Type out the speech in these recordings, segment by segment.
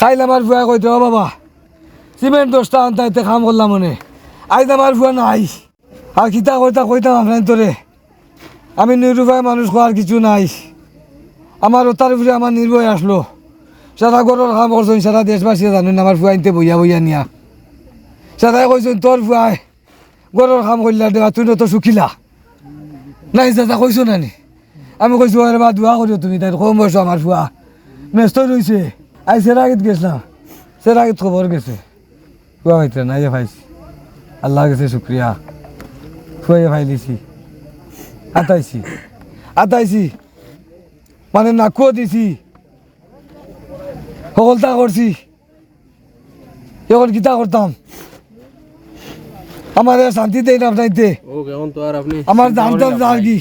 খাইলে আমার ফুয়া কইতে ও বাবা। সিমেন্ট দশটা আনতে কাম করলাম মনে। আইজ আমার ফুয়া নাই। আর কিতা কইতা কইতাম আপনার তোরে আমি নিরুপায় মানুষ খোয়ার কিছু নাই। আমার ওটার উপরে আমার নির্ভয় আসলো সারা ঘরের কাম করছেন সারা দেশবাসী জানেন আমার ফুয়া আনতে বইয়া বইয়া নিয়া। সারাই কইছেন তোর ফুয়াই ঘরের কাম করলা দেওয়া তুই তো শুকিলা নাই দাদা কইছো নানি আমি কইছো আরে বা দোয়া করিও তুমি তাই কম বয়স আমার ফুয়া ব্যস্ত রয়েছে আই সেরাগিত গেছিলাম সেরাগিত খবর গেছে। ফুয়া হইতে নাই ভাইছি। আল্লাহ গেছে শুক্রিয়া ফুয়ে ভাই দিছি। আতাইছি। আতাইছি। মানে নাকুও দিছি। সকলতা করছি এখন কিতা করতাম আমার শান্তি দেই না আপনাইতে? আমার দাম দাম কি?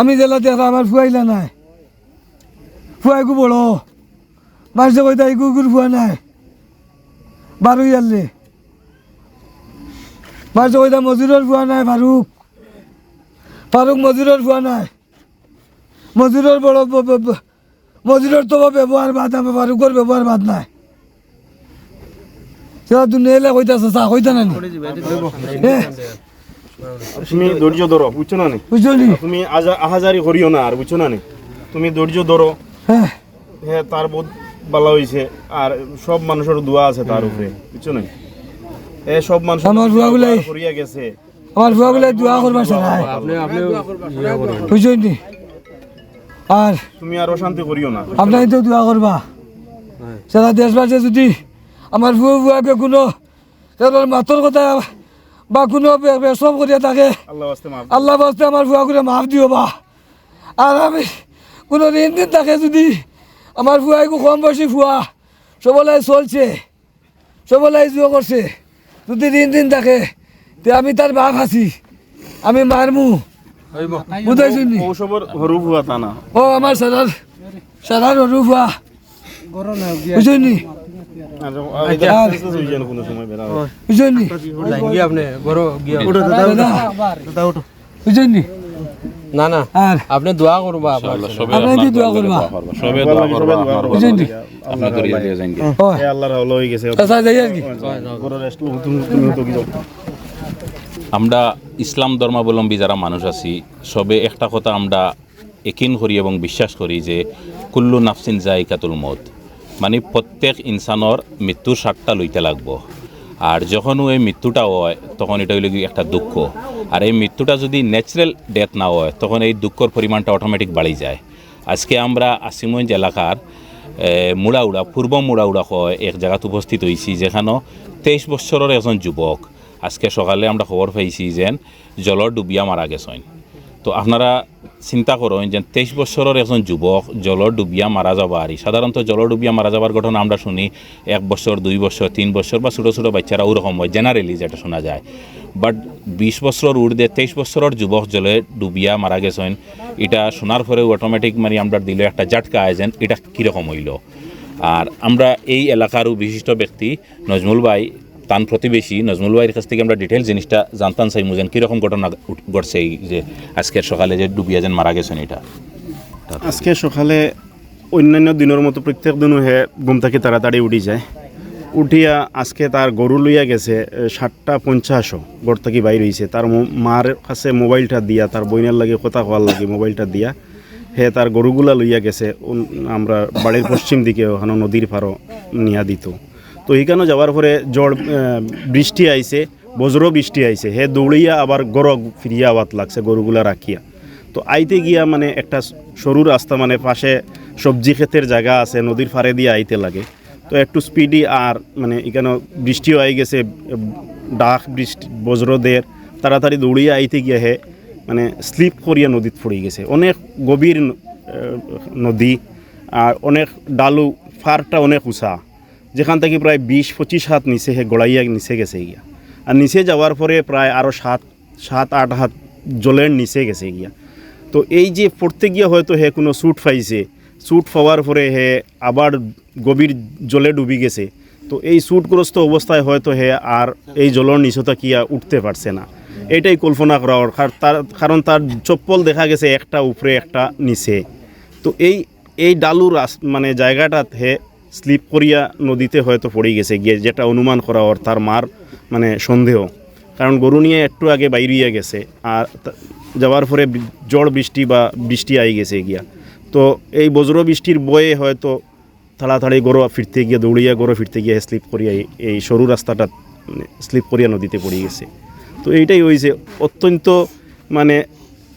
আমি জেলা দেখা আমার ফুয়াইলা নাই। ফুয়াইকু বড় মানুষে কইতা ইকু ইকুর ফুয়া নাই। বারু ইয়ারলে মানুষে কইতা মজুরের ফুয়া নাই ফারুক। ফারুক মজুরের ফুয়া নাই। মজুরের বড় মজুরের তো ব্যবহার বাদ আমার ফারুকের ব্যবহার বাদ নাই। সেটা দুনিয়া এলে কইতাছে চা কইতা নাই তুমি ধৈর্য ধরো বুঝছ না? তুমি আহাজারি করিও না আর বুঝছ না? তুমি ধৈর্য ধরো। হ্যাঁ হ্যাঁ তার বহুত ভালো হয়েছে আর সব মানুষের দোয়া আছে তার উপরে বুঝছ না? এ সব মানুষ আমার বুয়াগুলাই- করিয়া গেছে। আমার দোয়া সারায় আপনি আপনি ইয়া করুন। বুঝলি আর তুমি আর অশান্তি করিও না। আপনার তো দোয়া করবা। সারা দেশবাসী যদি আমার ফুয়া ফুয়াকে কোনো তার মাতর কথা বা কোনো বে- বেসম করিয়া থাকে আল্লাহ আল্লাহ বাস্তে আমার ফুয়া করে মাফ দিও বা আর আমি কোনো ঋণ দিন থাকে যদি আমার ফুয়াইকু কম বয়সী ফুয়া সবলাই চলছে সবলাই জুয়া করছে যদি ঋণ দিন থাকে তে আমি তার বাপ আছি আমি মারমু বুঝাইছি নি ঔষধর হরু ভুয়া তা না। ও আমার সারার সারার এটা আর- আস্তে আস্তে হয়ে যায় না আপনি না আপনি দোয়া করবা কি দোয়া করবা। সবে দোয়া করবা আপনার করিয়া দিয়ে যাইন ও। আল্লাহর হলো হয়ে গেছে। আচ্ছা যাই আর কি। ঘরের রেস্ট তুমি তুমি তো কি আমরা ইসলাম ধর্মাবলম্বী যারা মানুষ আছি সবে একটা কথা আমরা একিন করি এবং বিশ্বাস করি যে কুল্লু নাফসিন জাইকাতুল মত। মানে প্রত্যেক ইনসানর মৃত্যুর স্বাদটা লইতে লাগবো। আর যখনও এই মৃত্যুটা হয়, তখন এটা হইলে একটা দুঃখ। আর এই মৃত্যুটা যদি ন্যাচারাল ডেথ না হয়, তখন এই দুঃখর পরিমাণটা অটোমেটিক বাড়ি যায়। আজকে আমরা আসিমগঞ্জ এলাকার মুড়াউড়া, পূর্ব মুড়াউড়া হয় এক জায়গাত উপস্থিত হয়েছি যেখানে তেইশ বছরের একজন যুবক। আজকে সকালে আমরা খবর পাইছি যে জলর ডুবিয়া মারা গেছেন। তো আপনারা চিন্তা করেন যে তেইশ বছরের একজন যুবক জলর ডুবিয়া মারা যাবা আর সাধারণত জলর ডুবিয়া মারা যাবার ঘটনা আমরা শুনি এক বছর দুই বছর তিন বছর বা ছোটো ছোটো বাচ্চারা ওরকম হয় জেনারেলি যেটা শোনা যায়। বাট বিশ বছরের উর্ধে তেইশ বছরের যুবক জলে ডুবিয়া মারা গেছেন, এটা শোনার পরেও অটোমেটিক মানে আমরা দিলে একটা জাটকা আয়োজন এটা কীরকম হইল। আর আমরা এই এলাকারও বিশিষ্ট ব্যক্তি নজমুল ভাই তান প্রতিবেশী নজমুল ভাইয়ের কাছ থেকে আমরা ডিটেলস জিনিসটা জানতাম চাই মুজেন কীরকম ঘটনা ঘটছে এই যে আজকের সকালে যে ডুবিয়া যেন মারা গেছেন এটা? আজকে সকালে অন্যান্য দিনের মতো প্রত্যেক দিনও হে ঘুম থেকে তাড়াতাড়ি উঠি যায়। উঠিয়া আজকে তার গরু লইয়া গেছে সাতটা পঞ্চাশও ঘর থেকে বাইর হয়েছে তার মার কাছে মোবাইলটা দিয়া, তার বইনের লাগে কথা হওয়ার লাগে মোবাইলটা দিয়া, হে তার গরুগুলা লইয়া গেছে আমরা বাড়ির পশ্চিম দিকে ওখানে নদীর পারও নিয়া দিত। তো এইখানে যাওয়ার পরে এ, বৃষ্টি আইছে বজ্র বৃষ্টি আইছে হে দৌড়িয়া আবার গর ফিরিয়া আওয়াত লাগছে গরুগুলা রাখিয়া তো আইতে গিয়া মানে একটা সরু রাস্তা মানে পাশে সবজি ক্ষেতের জায়গা আছে নদীর ফাড়ে দিয়ে আইতে লাগে। তো একটু স্পিডি আর মানে এখানে বৃষ্টিও আই গেছে ডাক বৃষ্টি বজ্রদের তাড়াতাড়ি দৌড়িয়ে আইতে গিয়া হে মানে স্লিপ করিয়া নদীত পড়ে গেছে। অনেক গভীর নদী আর অনেক ডালু ফারটা অনেক উঁচা। যেখান থেকে প্রায় বিশ পঁচিশ হাত নিচে হে গড়াইয়া নিচে গেছে গিয়া। আর নিচে যাওয়ার পরে প্রায় আরও সাত সাত, আট হাত জলের নিচে গেছে গিয়া। তো এই যে পড়তে গিয়ে হয়তো হে কোনো স্যুট পাইছে স্যুট পাওয়ার পরে হে আবার গভীর জলে ডুবি গেছে। তো এই স্যুটগ্রস্ত অবস্থায় হয়তো হে আর এই জলের নিচতা কিয়া উঠতে পারছে না। এটাই কল্পনা করা ওর তার কারণ তার চপ্পল দেখা গেছে একটা উপরে, একটা নিচে। তো এই এই ডালুর মানে জায়গাটাত হে স্লিপ করিয়া নদীতে হয়তো পড়ে গেছে, গিয়ে যেটা অনুমান করা ওর তার মার মানে সন্দেহ। কারণ গরু নিয়ে একটু আগে বাইরিয়া গেছে, আর যাওয়ার পরে জড় বৃষ্টি বা বৃষ্টি আই গেছে গিয়া। তো এই বজ্র বৃষ্টির বয়ে হয়তো তাড়াতাড়ি গরু ফিরতে গিয়ে দৌড়িয়া গরু ফিরতে গিয়ে স্লিপ করিয়া এই- সরু রাস্তাটা স্লিপ করিয়া নদীতে পড়ে গেছে। তো এইটাই হয়েছে অত্যন্ত মানে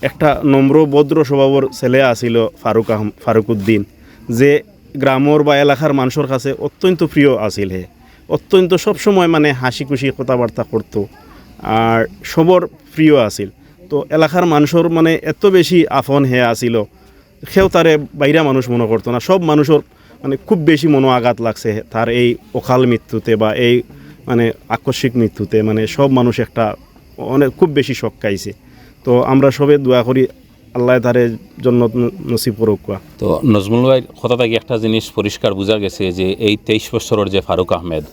একটা নম্র ভদ্র স্বভাবর ছেলে আসিল ফারুক আহম, ফারুক উদ্দিন, যে গ্রামর বা এলাকার মানুষের কাছে অত্যন্ত প্রিয় আছিল হে। অত্যন্ত সবসময় মানে হাসি খুশি কথাবার্তা করতো আর সবর প্রিয় আছিল। তো এলাকার মানুষের মানে এত বেশি আফন হে আসিল সেও তারে বাইরা মানুষ মনে করতো না। সব মানুষের মানে খুব বেশি মনো আঘাত লাগছে তার এই অকাল মৃত্যুতে বা এই মানে আকস্মিক মৃত্যুতে মানে সব মানুষ একটা অনেক খুব বেশি শখ খাইছে। তো আমরা সবে দোয়া করি আল্লাহ তারে জন্য নসিব করুক তো নজমুল ভাই কথা থেকে একটা জিনিস পরিষ্কার বোঝা গেছে যে এই তেইশ বছরের যে ফারুক আহমেদ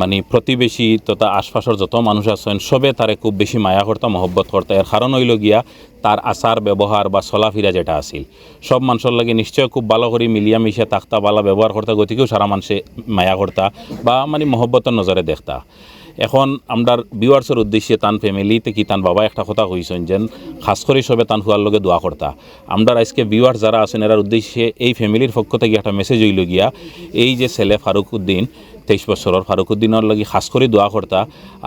মানে প্রতিবেশী তথা আশপাশের যত মানুষ আছেন, সবে তারে খুব বেশি মায়া করতা, মহব্বত করতা। এর কারণ হইল গিয়া তার আচার, ব্যবহার বা চলাফিরা যেটা আছিল। সব মানুষের লাগে নিশ্চয় খুব ভালো করে মিলিয়া মিশে তাক্তা বালা ব্যবহার করতা, গতিকেও সারা মানুষে মায়া করতা বা মানে মহব্বতের নজরে দেখতা। এখন আমরার ভিউয়ার্সের উদ্দেশ্যে তান ফ্যামিলিতে কি তান বাবা একটা কথা কইছেন যেন, খাস করে সবে তান হুয়ার লগে দোয়া করতা। আমরার আজকে ভিউয়ার্স যারা আছেন, এরার উদ্দেশ্যে এই ফ্যামিলির পক্ষ থেকে একটা মেসেজ হইল গিয়া, এই যে ছেলে ফারুক উদ্দিন, তেইশ বছরের ফারুক উদ্দিনের লাগি খাস করে দোয়া করতা।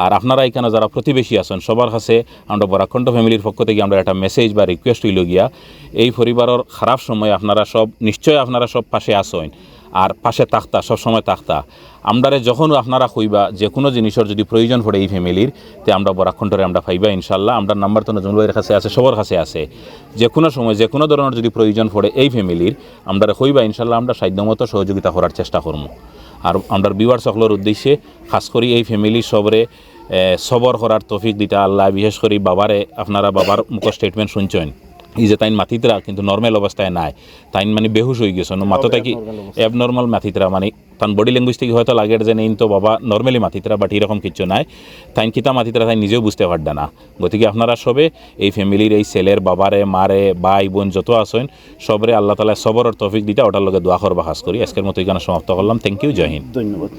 আর আপনারা এখানে যারা প্রতিবেশী আছেন, সবার কাছে আমরা বরাখণ্ড ফ্যামিলির পক্ষ থেকে আমরা একটা মেসেজ বা রিকোয়েস্ট হইল গিয়া, এই পরিবারের খারাপ সময় আপনারা সব নিশ্চয় আপনারা সব পাশে আসেন আর পাশে তাক্তা, সবসময় তাক্তা। আমরারে যখন আপনারা কইবা যে কোনো জিনিসের যদি প্রয়োজন পড়ে এই ফ্যামিলির তে আমরা বরাক্ষণটারে আমরা পাইবা ইনশাল্লাহ আমরা নাম্বার তো নজরুল ভাইয়ের কাছে আছে, সবার কাছে আছে। যে কোনো সময় যে কোনো ধরনের যদি প্রয়োজন পড়ে এই ফ্যামিলির আমরা কইবা ইনশাল্লাহ আমরা সাধ্যমতো সহযোগিতা করার চেষ্টা করব আর আমরা বিবার সকলের উদ্দেশ্যে খাস করি এই ফ্যামিলি সবরে সবর করার তৌফিক দিতা আল্লাহ, বিশেষ করে বাবারে, আপনারা বাবার মুখ স্টেটমেন্ট শুনছেন। এই যে তাইন মাথিতরা কিন্তু নর্মাল অবস্থায় নাই। তাইন মানে বেহুশ হয়ে গেছে মাথা থাকি অ্যাবনর্মাল মাথিতরা মানে তান বডি ল্যাঙ্গুয়েজ থেকে হয়তো লাগে যে নেই তো বাবা নর্মালি মাথিতরা বাট এরকম কিছু নাই। তাইন কিতা মাথিতরা তাই নিজেও বুঝতে পারবে না। গতিকে আপনারা সবে এই ফ্যামিলির এই ছেলের বাবারে মারে ভাই বোন যত আছেন সবরে আল্লাহ তালা সবরের তৌফিক দিতে ওটার লগে দোয়া করবা খাস করি। আজকের মতো এখানে সমাপ্ত করলাম। থ্যাংক ইউ জয় হিন্দ। ধন্যবাদ।